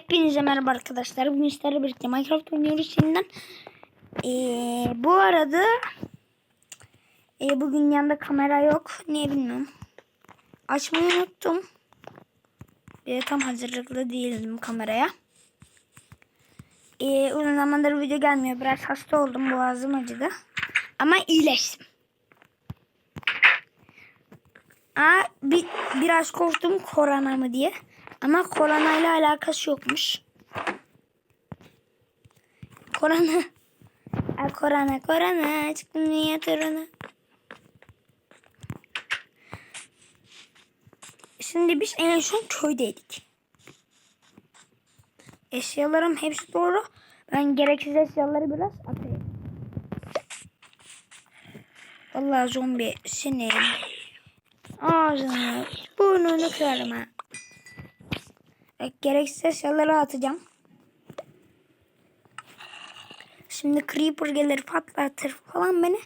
Hepinize merhaba arkadaşlar. Bugün sizlerle birlikte Minecraft oynuyoruz yeniden. Ee, bu arada e, bugün yanında kamera yok. Niye bilmiyorum. Açmayı unuttum. Bir tam hazırlıklı değildim kameraya. Ee, uzun zamandır video gelmiyor. Biraz hasta oldum. Boğazım acıdı. Ama iyileştim. Aa, bir, biraz korktum korona mı diye. Ama korona ile alakası yokmuş. Korona. Aa, korona korona. Çıktım dünya turuna. Şimdi biz en son köydeydik. Eşyalarım hepsi doğru. Ben gereksiz eşyaları biraz atayım. Vallahi zombi senin ağzını burnunu kırarım. Gereksiz eşyaları atacağım. Şimdi Creeper gelir patlatır falan beni.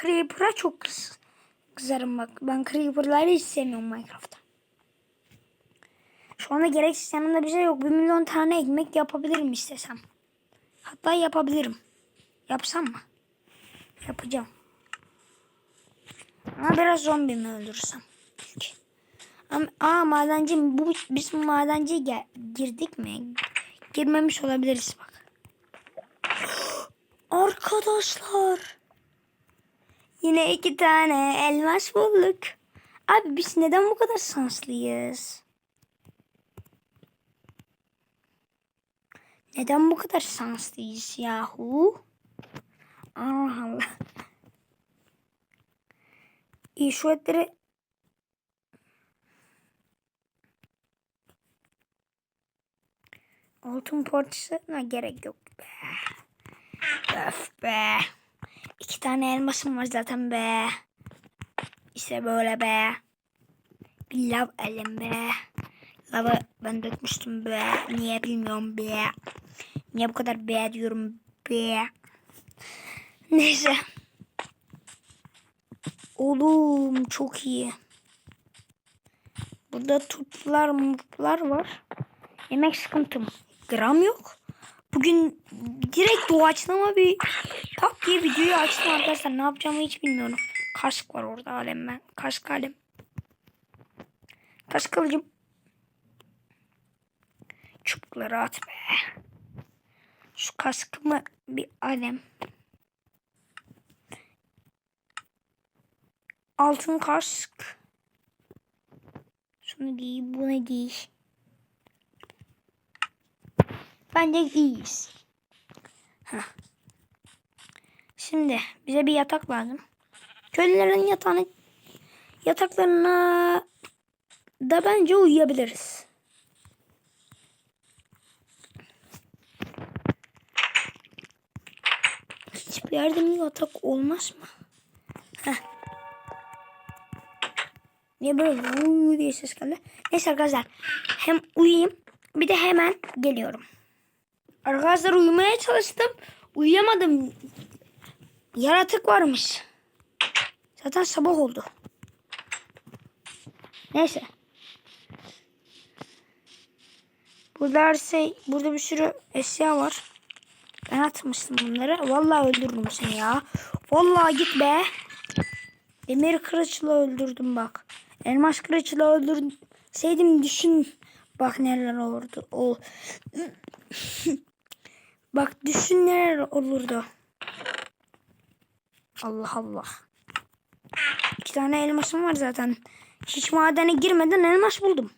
Creeper'a çok kız, kızarım bak. Ben Creeper'ları hiç sevmiyorum Minecraft'ta. Şu anda gereksiz yanımda bir şey yok. Bir milyon tane ekmek yapabilirim istesem. Hatta yapabilirim. Yapsam mı? Yapacağım. Ama biraz zombi mi öldürsem? Belki. Aa madenci bu biz madenciye gel, girdik mi? Girmemiş olabiliriz bak. Arkadaşlar. Yine iki tane elmas bulduk. Abi biz neden bu kadar şanslıyız? Neden bu kadar şanslıyız yahu? Allah Allah. İyi şu etleri altın parçasına gerek yok be. Öf be. İki tane elmasım var zaten be. İşte böyle be. Bir lav elim be. Lava ben dökmüştüm be. Niye bilmiyorum be. Niye bu kadar be diyorum be. Neyse. Oğlum çok iyi. Burada tutlar mutlar var. Yemek sıkıntım. Gram yok. Bugün direkt doğaçlama bir tak diye videoyu açtım arkadaşlar. Ne yapacağımı hiç bilmiyorum. Kaşık var orada alem ben. Kaşık alem. Taş kılıcım. Çubukları at be. Şu kaskımı bir alem. Altın kask. Şunu giy, bunu giy. Bence giyiz. Heh. Şimdi bize bir yatak lazım. Köylülerin yatağını yataklarına da bence uyuyabiliriz. Hiçbir yerde bir yatak olmaz mı? Heh. Niye böyle vuuu diye ses geldi? Neyse arkadaşlar. Hem uyuyayım bir de hemen geliyorum. Arkadaşlar uyumaya çalıştım. Uyuyamadım. Yaratık varmış. Zaten sabah oldu. Neyse. Burada her şey, burada bir sürü eşya var. Ben atmıştım bunları. Vallahi öldürürüm seni ya. Vallahi git be. Demir kılıçla öldürdüm bak. Elmas kılıçla öldürseydim düşün. Bak neler olurdu. O Bak düşün neler olurdu. Allah Allah. İki tane elmasım var zaten. Hiç madene girmeden elmas buldum.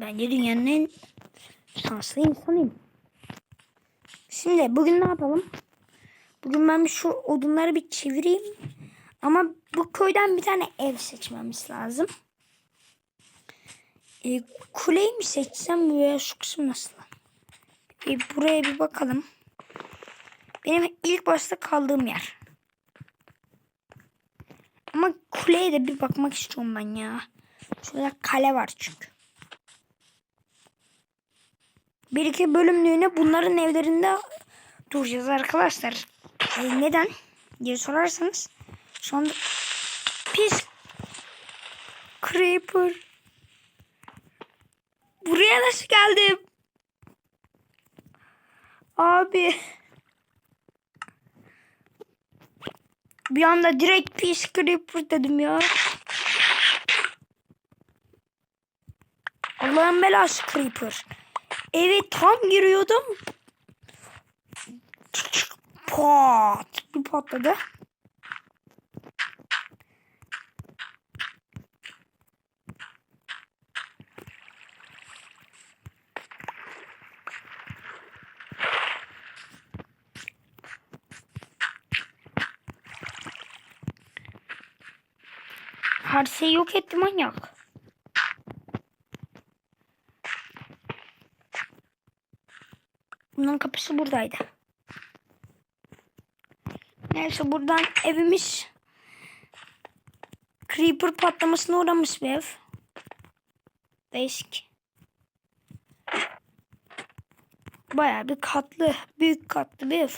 Bence dünyanın en şanslı insanıyım. Şimdi bugün ne yapalım? Bugün ben şu odunları bir çevireyim. Ama bu köyden bir tane ev seçmemiz lazım. E, kuleyi mi seçsem veya şu kısım nasıl? E, buraya bir bakalım. Benim ilk başta kaldığım yer. Ama kuleye de bir bakmak istiyorum ben ya. Şurada kale var çünkü. Bir iki bölümlüğüne bunların evlerinde duracağız arkadaşlar. E, neden diye sorarsanız şu anda pis Creeper. Buraya nasıl geldim? Abi. Bir anda direkt pis creeper dedim ya. Allah'ın belası creeper. Evet tam giriyordum. Pat. Bir patladı. Şeyi yok etti manyak. Bunun kapısı buradaydı. Neyse buradan evimiz Creeper patlamasına uğramış bir ev. Değişik. Baya bir katlı, büyük katlı bir ev.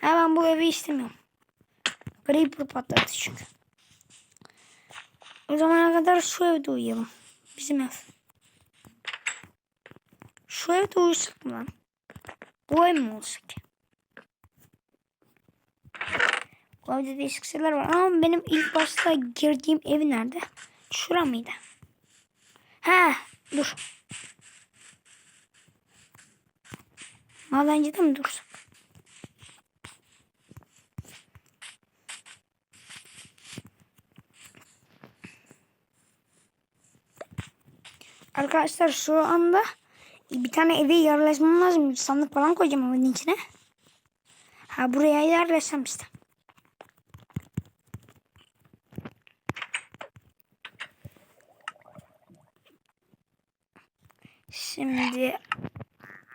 Ha ben bu evi istemiyorum. Creeper patladı çünkü. O zamana kadar şu evde uyuyalım. Bizim ev. Şu evde uyusak mı lan? Bu ev mi olsa ki? Bu evde değişik şeyler var. Ama benim ilk başta girdiğim ev nerede? Şura mıydı? Ha, dur. Madencide mi dursak? Arkadaşlar şu anda bir tane eve yerleşmem lazım. Sandık falan koyacağım evin içine. Ha buraya yerleşsem işte. Şimdi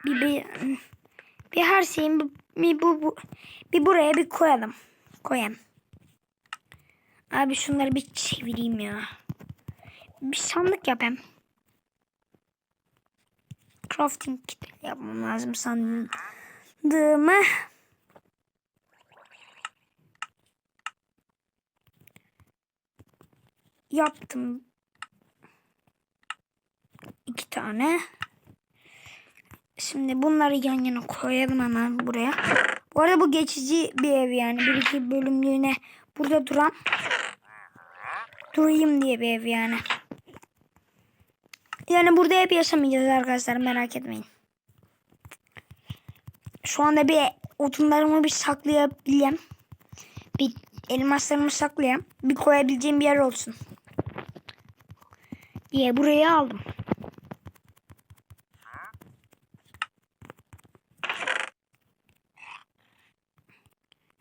bir, bir, bir her şeyin bir, bir, bu, bu, bir buraya bir koyalım. Koyayım. Abi şunları bir çevireyim ya. Bir sandık yapayım. Crafting yapmam lazım sandığımı. Yaptım. iki tane. Şimdi bunları yan yana koyalım hemen buraya. Bu arada bu geçici bir ev yani. Bir iki bölümlüğüne burada duran durayım diye bir ev yani. Yani burada hep yaşamayacağız arkadaşlar merak etmeyin. Şu anda bir odunlarımı bir saklayabileyim. Bir elmaslarımı saklayayım. Bir koyabileceğim bir yer olsun. Diye buraya aldım.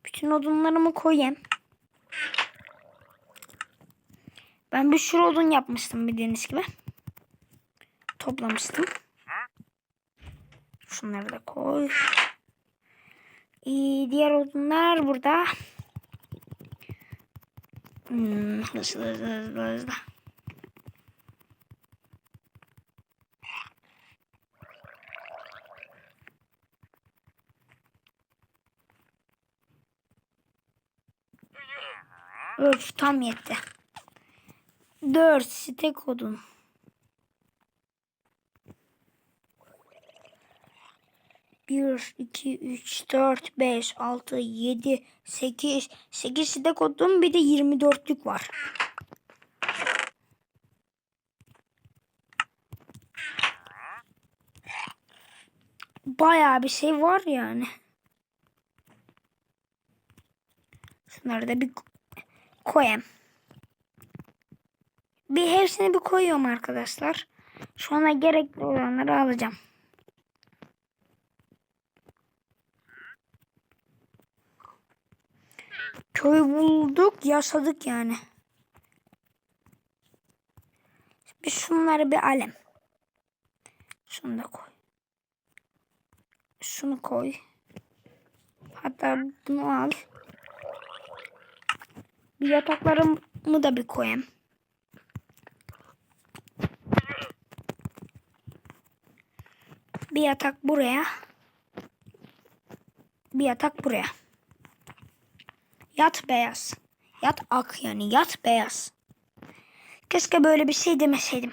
Bütün odunlarımı koyayım. Ben bir sürü odun yapmıştım bildiğiniz gibi toplamıştım. Şunları da koy. Ee, diğer odunlar burada. Hmm, hızlı hızlı hızlı hızlı. Öf tam yetti. 4 site kodun. 1, 2, 3, 4, 5, 6, 7, 8. 8 side kodum bir de 24'lük var. Bayağı bir şey var yani. Şunları da bir koyayım. Bir hepsini bir koyuyorum arkadaşlar. Sonra gerekli olanları alacağım. Köy bulduk, yaşadık yani. Bir şunları bir alem. Şunu da koy. Şunu koy. Hatta bunu al. Bir yataklarımı da bir koyayım. Bir yatak buraya. Bir yatak buraya. Yat beyaz. Yat ak yani yat beyaz. Keşke böyle bir şey demeseydim.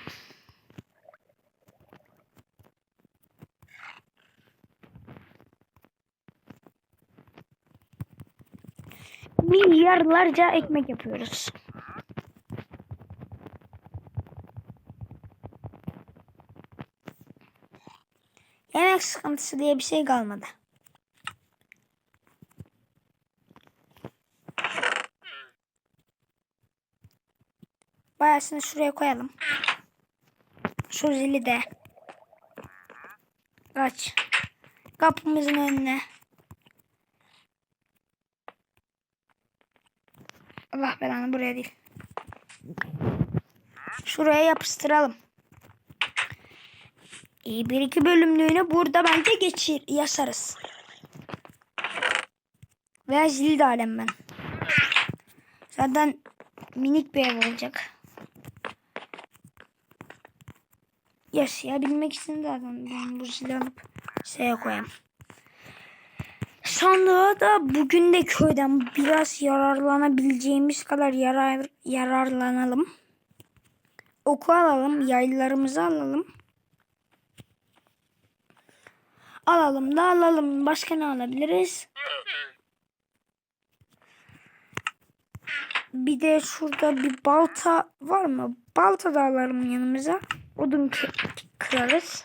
Milyarlarca ekmek yapıyoruz. Yemek sıkıntısı diye bir şey kalmadı. Bayasını şuraya koyalım. Şu zili de. Aç. Kapımızın önüne. Allah belanı buraya değil. Şuraya yapıştıralım. İyi bir iki bölümlüğünü burada bence geçir yasarız. Veya zil de alem ben. Zaten minik bir ev olacak. Yaşayabilmek için zaten ben bu zili alıp şeye koyayım. Sonra da bugün de köyden biraz yararlanabileceğimiz kadar yarar, yararlanalım. Oku alalım, yaylarımızı alalım. Alalım da alalım. Başka ne alabiliriz? Bir de şurada bir balta var mı? Balta da alalım yanımıza. Odun kı- kırarız.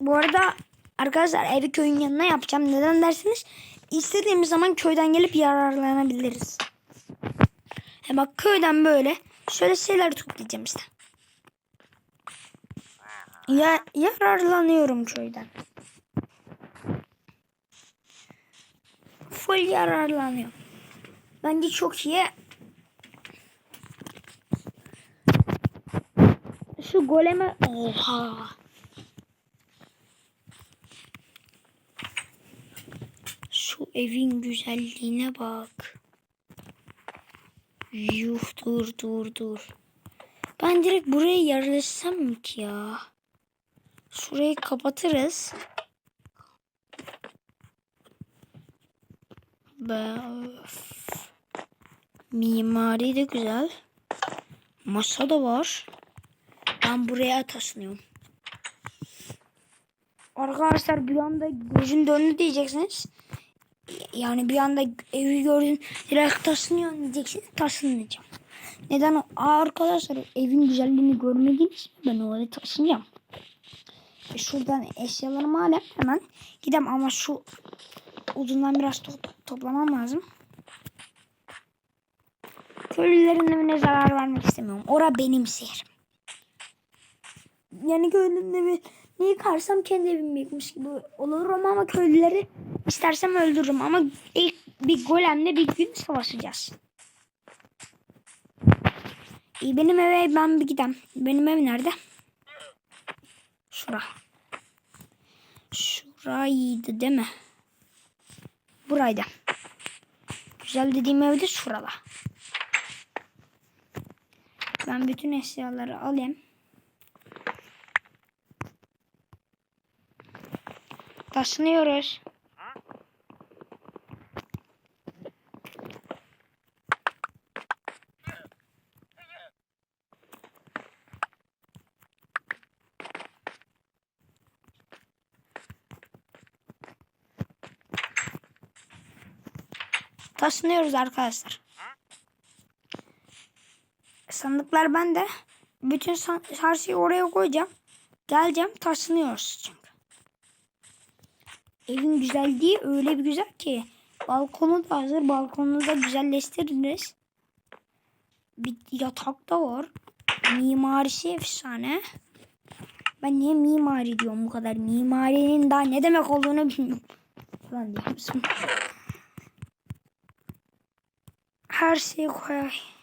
Bu arada arkadaşlar evi köyün yanına yapacağım. Neden dersiniz? İstediğimiz zaman köyden gelip yararlanabiliriz. He bak köyden böyle şöyle şeyler toplayacağım işte. Ya yararlanıyorum köyden. Full yararlanıyorum. Bence çok iyi. Şu goleme oha. Şu evin güzelliğine bak. Yuh dur dur dur. Ben direkt buraya yerleşsem mi ki ya? Şurayı kapatırız. Be. Mimari de güzel. Masa da var. Ben buraya taşınıyorum. Arkadaşlar bir anda gözün döndü diyeceksiniz. Yani bir anda evi gördün direkt taşınıyorsun diyeceksiniz. Taşınmayacağım. Neden? arkadaşlar evin güzelliğini görmediniz mi? Ben oraya taşınacağım. E, şuradan eşyalarımı alayım hemen. Gidem ama şu uzundan biraz to- toplamam lazım. Köylülerin evine zarar vermek istemiyorum. Ora benim şehrim. Yani köylünün evi ne yıkarsam kendi evimi yıkmış gibi olurum ama köylüleri istersem öldürürüm ama ilk bir golemle bir gün savaşacağız. İyi benim eve ben bir gidem. Benim ev nerede? Şura. Şuraydı değil mi? Buraydı. Güzel dediğim evde şurada. Ben bütün eşyaları alayım. Taşınıyoruz. Taşınıyoruz arkadaşlar. Sandıklar bende. Bütün her şeyi oraya koyacağım. Geleceğim taşınıyoruz çünkü. Evin güzelliği öyle bir güzel ki. Balkonu da hazır. Balkonunu da güzelleştiririz. Bir yatak da var. Mimarisi efsane. Ben niye mimari diyorum bu kadar? Mimarinin daha ne demek olduğunu bilmiyorum. Falan diyor musun? Her şeyi koyar.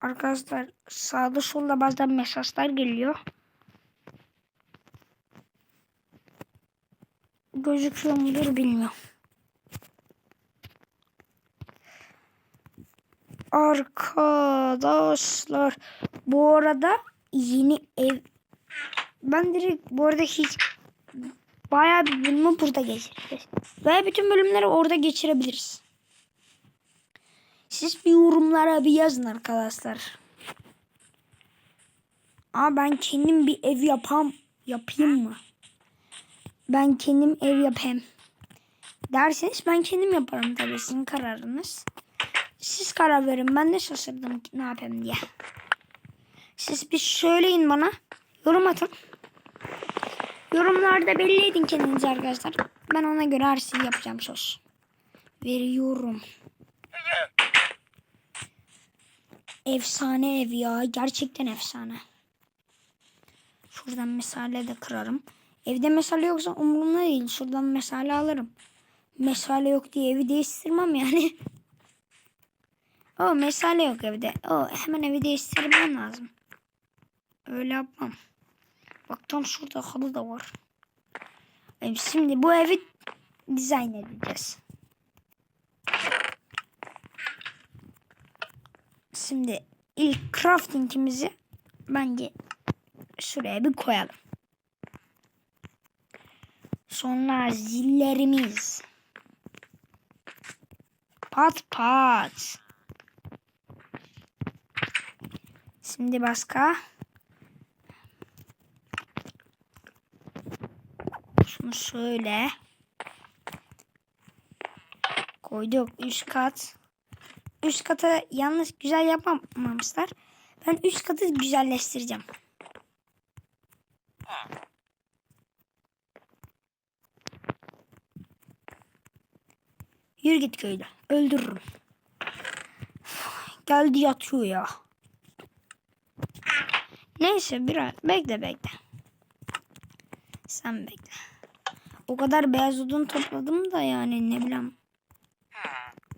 Arkadaşlar sağda solda bazen mesajlar geliyor. Gözüküyor mudur bilmiyorum. Arkadaşlar bu arada yeni ev ben direkt bu arada hiç bayağı bir bölümü burada geçireceğiz. Ve bütün bölümleri orada geçirebiliriz. Siz bir yorumlara bir yazın arkadaşlar. Aa ben kendim bir ev yapam yapayım mı? Ben kendim ev yapayım. Derseniz ben kendim yaparım tabii sizin kararınız. Siz karar verin. Ben de şaşırdım ne yapayım diye. Siz bir söyleyin bana. Yorum atın. Yorumlarda belli edin kendinizi arkadaşlar. Ben ona göre her şeyi yapacağım söz. Veriyorum. Efsane ev ya. Gerçekten efsane. Şuradan mesale de kırarım. Evde mesale yoksa umurumda değil. Şuradan mesale alırım. Mesale yok diye evi değiştirmem yani. o mesale yok evde. O hemen evi değiştirmem lazım. Öyle yapmam. Bak tam şurada halı da var. E, Şimdi bu evi dizayn edeceğiz. Şimdi ilk craftingimizi bence şuraya bir koyalım. Sonra zillerimiz. Pat pat. Şimdi başka. Şunu şöyle. Koyduk üst kat. Üst kata yanlış güzel yapamamışlar. Ben üst katı güzelleştireceğim. Yürü git köylü. Öldürürüm. Geldi yatıyor ya. Neyse biraz bekle bekle. Sen bekle. O kadar beyaz odun topladım da yani ne bileyim.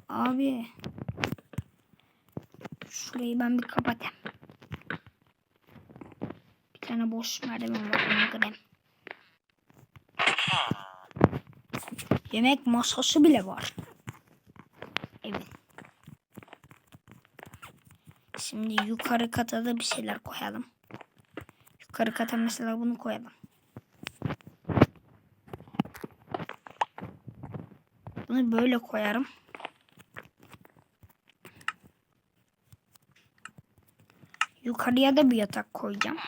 Abi. Şurayı ben bir kapatayım. Bir tane boş merdiven var onu kırayım. Yemek masası bile var. Şimdi yukarı kata da bir şeyler koyalım. Yukarı kata mesela bunu koyalım. Bunu böyle koyarım. Yukarıya da bir yatak koyacağım.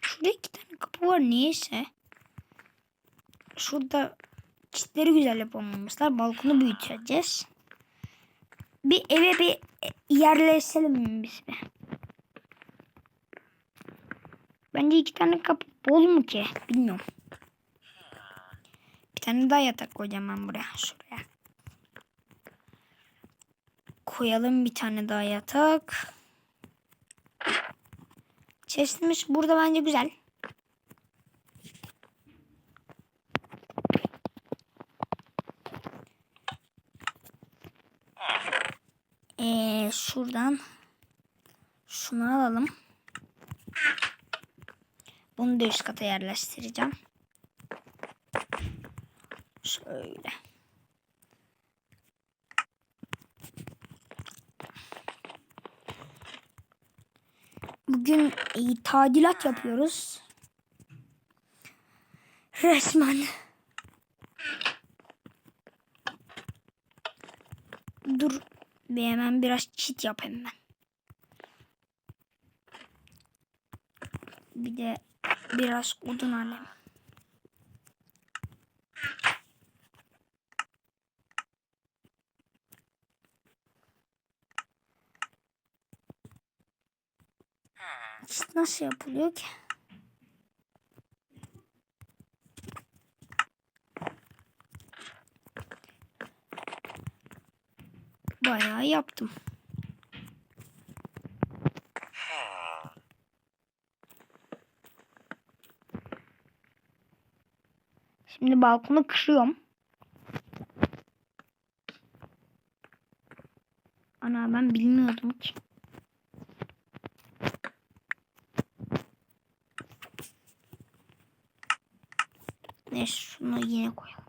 Şurada iki tane kapı var niyeyse. Şurada çitleri güzel yapamamışlar. Balkonu büyüteceğiz. Bir eve bir yerleşelim biz bir. Bence iki tane kapı bol mu ki? Bilmiyorum. Bir tane daha yatak koyacağım ben buraya. Şuraya. Koyalım bir tane daha yatak. Chest'imiz burada bence güzel. Ee, şuradan şunu alalım. Bunu da üst kata yerleştireceğim. Şöyle. Bugün e, tadilat yapıyoruz. Resmen. Dur bir hemen biraz çit yapayım ben. Bir de biraz odun alayım. Çit nasıl yapılıyor ki? Bayağı yaptım. Şimdi balkonu kırıyorum. Ana ben bilmiyordum ki. Neyse şunu yine koyalım.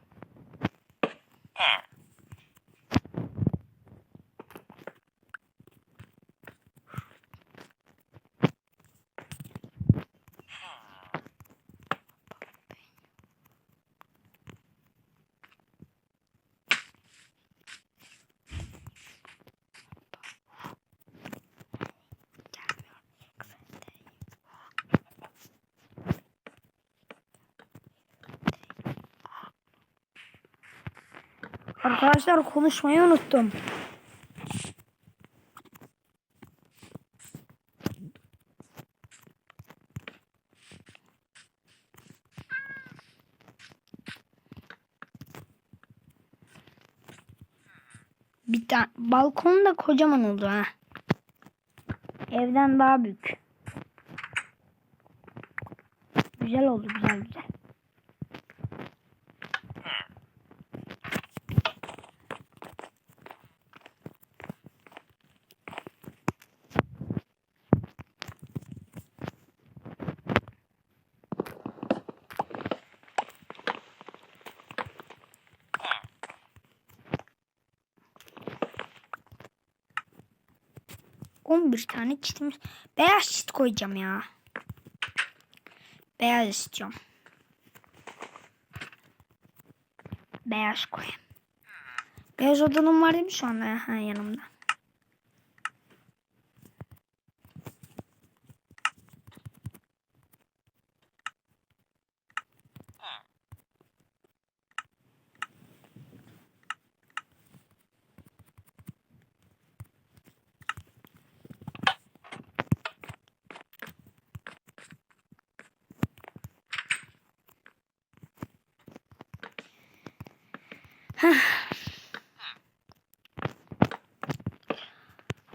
Arkadaşlar konuşmayı unuttum. Bir tane balkon da kocaman oldu ha. Evden daha büyük. 11 tane çitimiz. Beyaz çit koyacağım ya. Beyaz istiyorum. Beyaz koyayım. Beyaz odanım var değil mi şu anda? Ha yanımda.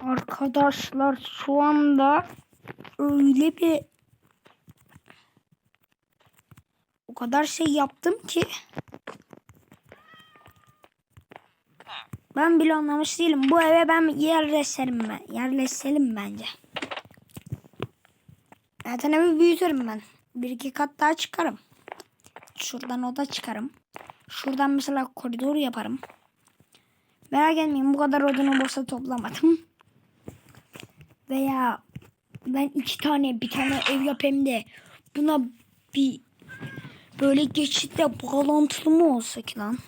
Arkadaşlar şu anda öyle bir o kadar şey yaptım ki ben bile anlamış değilim. Bu eve ben yerleşelim ben. Yerleşelim bence. Zaten evi büyütürüm ben. Bir iki kat daha çıkarım. Şuradan oda çıkarım. Şuradan mesela koridor yaparım. Merak etmeyin bu kadar odunu boşa toplamadım. Veya ben iki tane bir tane ev yapayım da buna bir böyle geçitle bağlantılı mı olsa ki lan?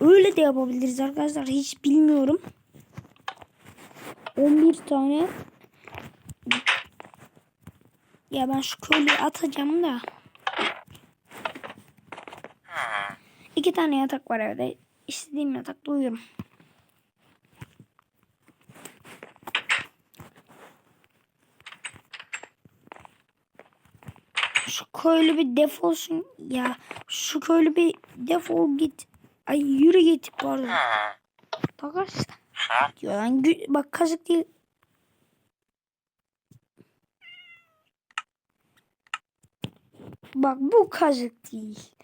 Öyle de yapabiliriz arkadaşlar. Hiç bilmiyorum. 11 tane ya ben şu köylüyü atacağım da. İki tane yatak var evde. İstediğim yatakta uyurum. Şu köylü bir defolsun ya. Şu köylü bir defol git. Ay yürü git pardon. Takas. Diyor lan bak kazık değil. Bak bu kazık değil.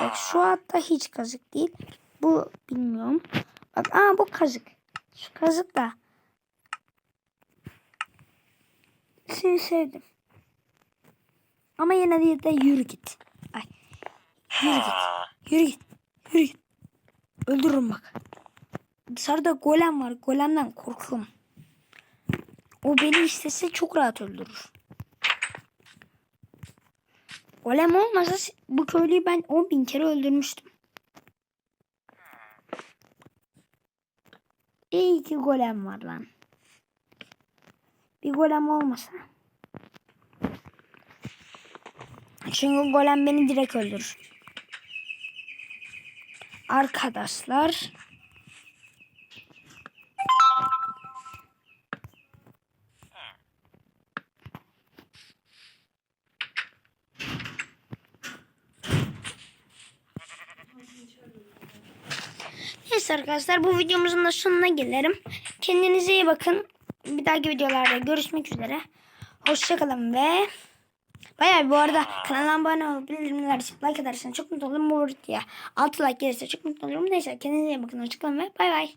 Bak şu hatta hiç kazık değil. Bu bilmiyorum. Bak aa bu kazık. Şu kazık da. Seni sevdim. Ama yine de, de yürü git. Ay. Yürü git. Yürü git. Yürü git. Öldürürüm bak. Dışarıda golem var. Golemden korkuyorum. O beni istese çok rahat öldürür. Golem olmasa bu köylüyü ben 10 bin kere öldürmüştüm. İyi ki golem var lan. Bir golem olmasa. Çünkü golem beni direkt öldürür. Arkadaşlar. Neyse arkadaşlar bu videomuzun da sonuna gelelim. Kendinize iyi bakın. Bir dahaki videolarda görüşmek üzere. Hoşçakalın ve Bayağı bu arada kanala abone olup bildirimleri açıp like atarsanız çok mutlu olurum bu ya. 6 like gelirse çok mutlu olurum. Neyse kendinize iyi bakın. Hoşçakalın ve bay bay.